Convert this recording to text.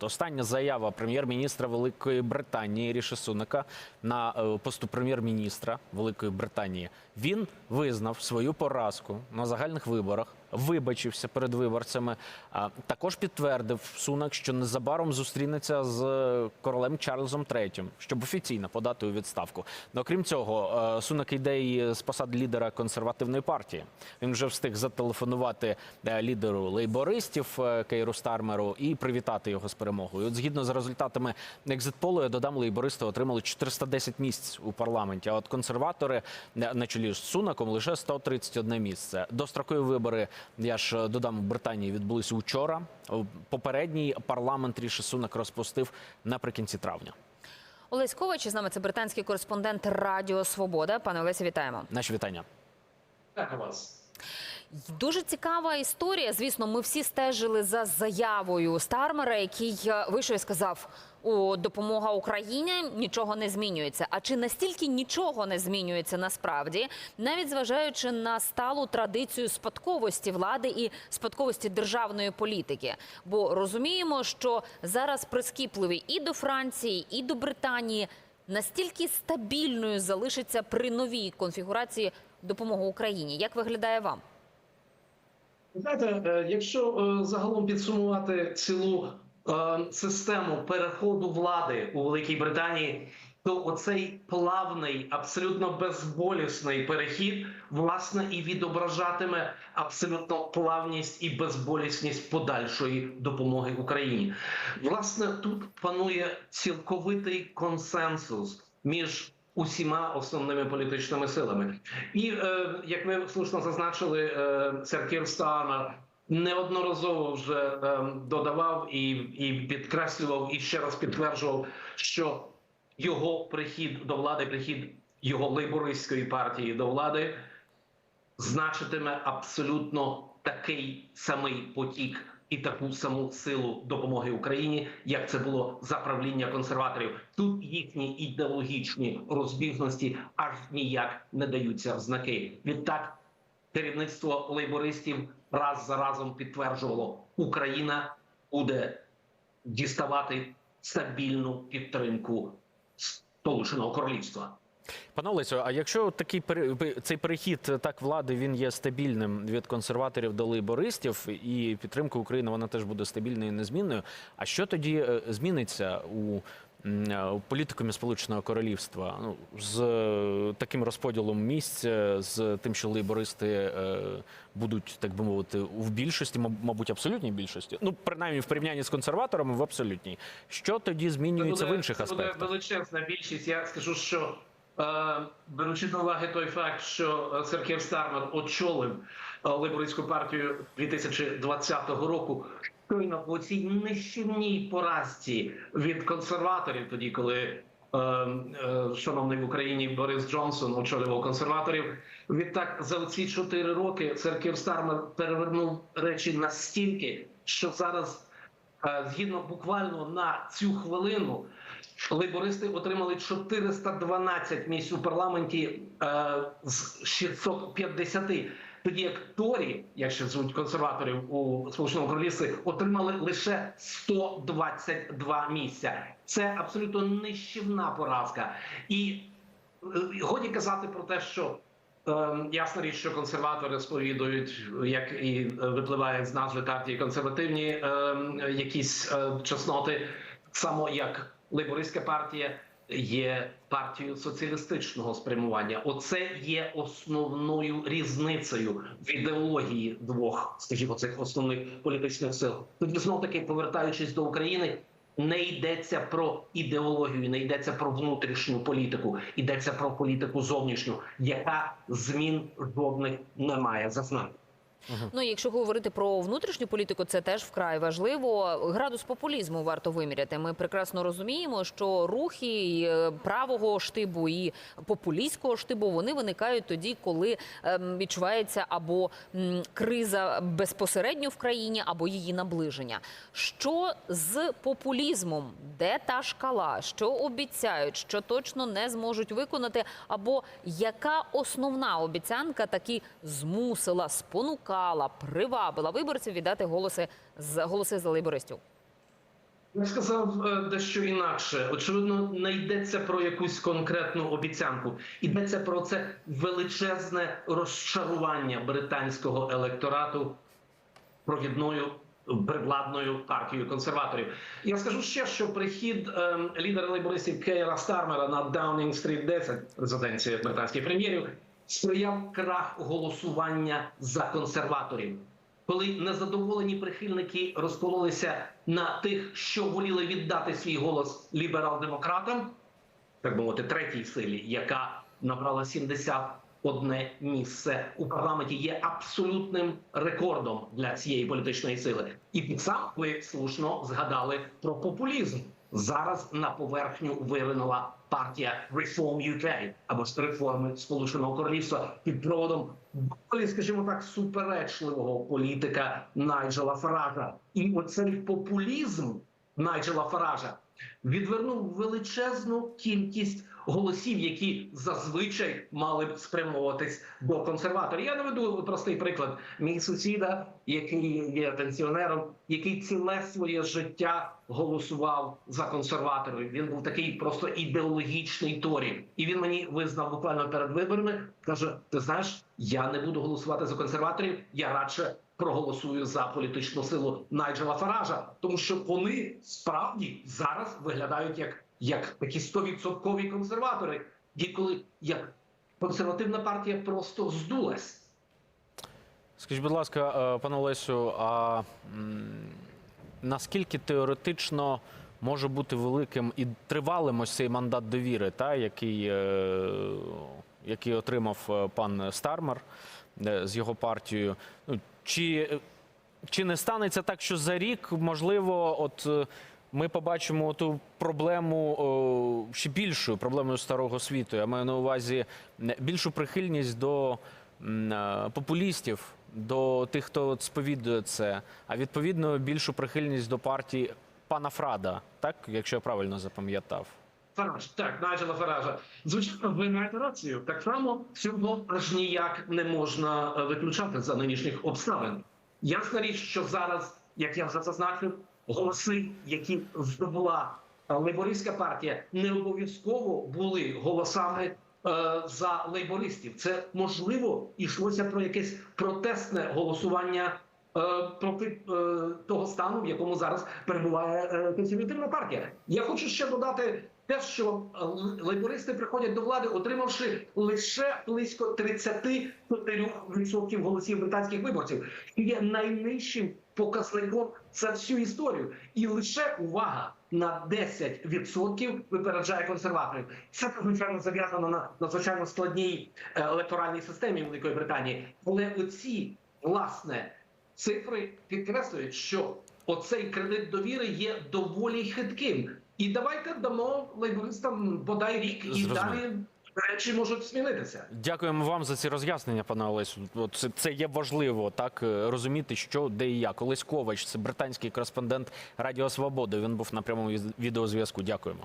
От остання заява прем'єр-міністра Великої Британії Ріші Сунака на е, посту прем'єр-міністра Великої Британії. Він визнав свою поразку на загальних виборах, вибачився перед виборцями. А також підтвердив Сунак, що незабаром зустрінеться з королем Чарльзом III, щоб офіційно подати у відставку. Ну, окрім цього, е, Сунак йде і з посад лідера консервативної партії. Він вже встиг зателефонувати е, лідеру лейбористів е, Кейру Стармеру і привітати його з перемогою. От згідно з результатами екзитполу, я додам, лейбористи отримали 410 місць у парламенті. А от консерватори е, на чолі з Сунаком лише 131 місце. Дострокові вибори, я ж е, додам, в Британії відбулися учора. Попередній парламент Ріші Сунак розпустив наприкінці травня. Олесь Ковач з нами це британський кореспондент Радіо Свобода. Пане Олесі, вітаємо. Наші вітання. Так, у вас. Дуже цікава історія. Звісно, ми всі стежили за заявою Стармера, який е, вийшов і сказав: у допомога Україні нічого не змінюється. А чи настільки нічого не змінюється насправді, навіть зважаючи на сталу традицію спадковості влади і спадковості державної політики? Бо розуміємо, що зараз прискіпливі і до Франції, і до Британії настільки стабільною залишиться при новій конфігурації допомога Україні. Як виглядає вам? Знаєте, е, якщо е, загалом підсумувати цілу систему переходу влади у Великій Британії, то оцей плавний, абсолютно безболісний перехід, власне, і відображатиме абсолютно плавність і безболісність подальшої допомоги Україні. Власне, тут панує цілковитий консенсус між усіма основними політичними силами. І е, як ви слушно зазначили, е, сер Стармер неодноразово вже е, додавав і, і підкреслював, і ще раз підтверджував, що його прихід до влади, прихід його лейбористської партії до влади значитиме абсолютно такий самий потік і таку саму силу допомоги Україні, як це було за правління консерваторів. Тут їхні ідеологічні розбіжності аж ніяк не даються в знаки. Відтак керівництво лейбористів раз за разом підтверджувало, Україна буде діставати стабільну підтримку Сполученого Королівства. Пане Олесю, а якщо такий цей перехід е, так влади він є стабільним від консерваторів до лейбористів, і підтримка України вона теж буде стабільною і незмінною. А що тоді е, зміниться у політикумі Сполученого Королівства? Ну з е, таким розподілом місць, е, з тим, що лейбористи е, будуть так би мовити в більшості, маб- мабуть, абсолютній більшості. Ну принаймні в порівнянні з консерваторами в абсолютній. Що тоді змінюється в інших це буде величезна більшість. Я скажу, що е, беручи до уваги той факт, що е, сер Кір Стармер очолив е, лейбористську партію 2020 року. Щойно по цій нищівній поразці від консерваторів, тоді коли е, е, шановний в Україні Борис Джонсон очолював консерваторів. Відтак за ці чотири роки сер Кір Стармер перевернув речі настільки, що зараз Е, Згідно буквально на цю хвилину, лейбористи отримали 412 місць у парламенті е, з 650. Тоді як Торі, як ще звуть консерваторів у Сполученому Королівстві, отримали лише 122 місця. Це абсолютно нищівна поразка. І е, годі казати про те, що Ем, Ясна річ, що консерватори сповідують, як і е, випливає з назви партії консервативні ем, якісь е, чесноти, само як лейбористська партія є партією соціалістичного спрямування. Оце є основною різницею в ідеології двох, скажімо, цих основних політичних сил. Тоді знов таки повертаючись до України. Не йдеться про ідеологію, не йдеться про внутрішню політику, йдеться про політику зовнішню, яка змін жодних не має зазнати. Ну, якщо говорити про внутрішню політику, це теж вкрай важливо. Градус популізму варто виміряти. Ми прекрасно розуміємо, що рухи е, правого штибу і популістського штибу вони виникають тоді, коли ем, відчувається або криза безпосередньо в країні, або її наближення. Що з популізмом? Де та шкала? Що обіцяють, що точно не зможуть виконати? Або яка основна обіцянка таки змусила, спонукала, привабила виборців віддати голоси голоси за лейбористів? Я сказав е, дещо інакше. Очевидно, не йдеться про якусь конкретну обіцянку. Йдеться про це величезне розчарування британського електорату провідною привладною партією консерваторів. Я скажу ще, що прихід ем, лідера лейбористів Кейра Стармера на Даунінг Стріт 10, резиденція британських прем'єрів, сприяв крах голосування за консерваторів. Коли незадоволені прихильники розкололися на тих, що воліли віддати свій голос ліберал-демократам, так мовити, третій силі, яка набрала 71 місце у парламенті, є абсолютним рекордом для цієї політичної сили. І під сам ви слушно згадали про популізм. Зараз на поверхню виринула партія Reform UK, або ж реформи Сполученого Королівства під проводом доволі, скажімо так, суперечливого політика Найджела Фаража. І оцей популізм Найджела Фаража відвернув величезну кількість голосів, які зазвичай мали б спрямовуватись до консерваторів. Я наведу простий приклад. Мій сусіда, який є пенсіонером, який ціле своє життя голосував за консерваторів. Він був такий просто ідеологічний торі. І він мені визнав буквально перед виборами. каже: Ти знаєш, я не буду голосувати за консерваторів, я радше проголосую за політичну силу Найджела Фаража, тому що вони справді зараз виглядають як, як такі стовідсоткові консерватори, інколи як консервативна партія просто здулась. Скажіть, будь ласка, е, пане Олесю, а наскільки теоретично може бути великим і тривалим ось цей мандат довіри, та, який, е, який отримав е, пан Стармер з його партією? Ну, Чи, чи не станеться так, що за рік, можливо, от ми побачимо ту проблему ще більшою проблемою старого світу? Я маю на увазі більшу прихильність до е, популістів, до тих, хто сповідує це, а відповідно більшу прихильність до партії пана Фрада, так, якщо я правильно запам'ятав. Фараж, так, Найджела Фаража. Звичайно, ви маєте рацію. Так само цього аж ніяк не можна е, виключати за нинішніх обставин. Ясна річ, що зараз, як я вже зазначив, голоси, які здобула е, лейбористська партія, не обов'язково були голосами е, за лейбористів. Це можливо йшлося про якесь протестне голосування. е, Проти того стану, в якому зараз перебуває консервативна партія, я хочу ще додати те, що е, лейбористи приходять до влади, отримавши лише близько 34% голосів британських виборців, і є найнижчим показником за всю історію. І лише увага на 10% випереджає консерваторів. Це звичайно зав'язано на надзвичайно складній е, електоральній системі Великої Британії. Але оці власне цифри підкреслюють, що оцей кредит довіри є доволі хитким. І давайте дамо лейбористам бодай рік, і Зрозумів. далі речі можуть змінитися. Дякуємо вам за ці роз'яснення, пане Олесю. От Це, це є важливо так е, розуміти, що де і як. Олесь Ковач, це британський кореспондент Радіо Свободи. Він був на прямому відеозв'язку. Дякуємо.